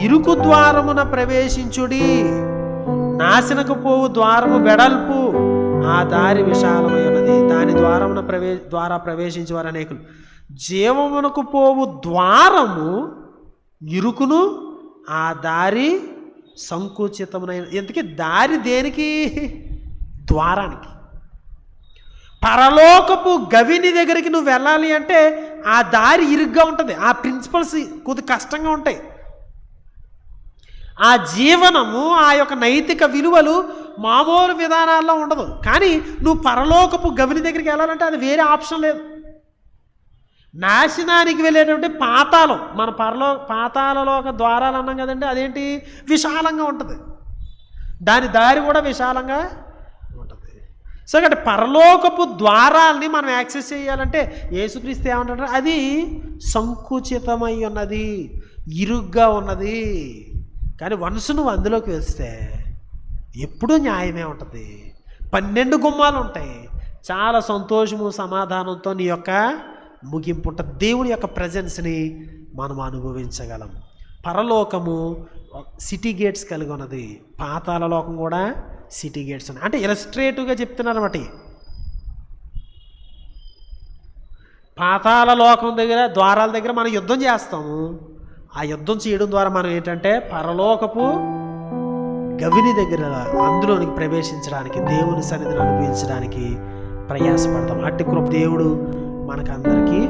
ఇరుకు ద్వారమున ప్రవేశించుడి. నాశనకు పోవు ద్వారము వెడల్పు. ఆ దారి విశాలమైనది దాని ద్వారమున ప్రవే ద్వారా ప్రవేశించేవారు అనేకులు. జీవమునకు పోవు ద్వారము ఇరుకును ఆ దారి సంకుచితమైన ఎందుకే దారి దేనికి? ద్వారానికి. పరలోకపు గవిని దగ్గరికి నువ్వు వెళ్ళాలి అంటే ఆ దారి ఇరుగ్గా ఉంటుంది. ఆ ప్రిన్సిపల్స్ కొద్ది కష్టంగా ఉంటాయి. ఆ జీవనము ఆ యొక్క నైతిక విలువలు మామూలు విధానాల్లో ఉండదు. కానీ నువ్వు పరలోకపు గవిని దగ్గరికి వెళ్ళాలంటే అది వేరే ఆప్షన్ లేదు. నాశనానికి వెళ్ళేటువంటి పాతాళం మన పరలో ఒక ద్వారాలు అన్నాం కదండి అదేంటి? విశాలంగా ఉంటుంది. దాని దారి కూడా విశాలంగా ఉంటుంది. సో కాబట్టి పరలోకపు ద్వారాల్ని మనం యాక్సెస్ చేయాలంటే యేసుక్రీస్తు ఏమంటారు అది సంకుచితమై ఉన్నది ఇరుగ్గా ఉన్నది. కానీ వన్స్ నువ్వు అందులోకి వేస్తే ఎప్పుడూ న్యాయమే ఉంటుంది. పన్నెండు గుమ్మాలు ఉంటాయి చాలా సంతోషము సమాధానంతో నీ యొక్క ముగింపు ఉంటుంది దేవుని యొక్క ప్రజెన్స్ని మనం అనుభవించగలం. పరలోకము సిటీ గేట్స్ కలిగి ఉన్నది. పాతాల లోకం కూడా సిటీ గేట్స్ ఉన్నాయి. అంటే ఇలస్ట్రేటివ్గా చెప్తున్నారు అనమాట పాతాల లోకం దగ్గర ద్వారాల దగ్గర మనం యుద్ధం చేస్తాము. ఆ యుద్ధం చేయడం ద్వారా మనం ఏంటంటే పరలోకపు గవిని దగ్గర అందులోనికి ప్రవేశించడానికి దేవుని సన్నిధిని అనుభవించడానికి ప్రయాసపడతాం. అట్టి కృప దేవుడు మనకందరికీ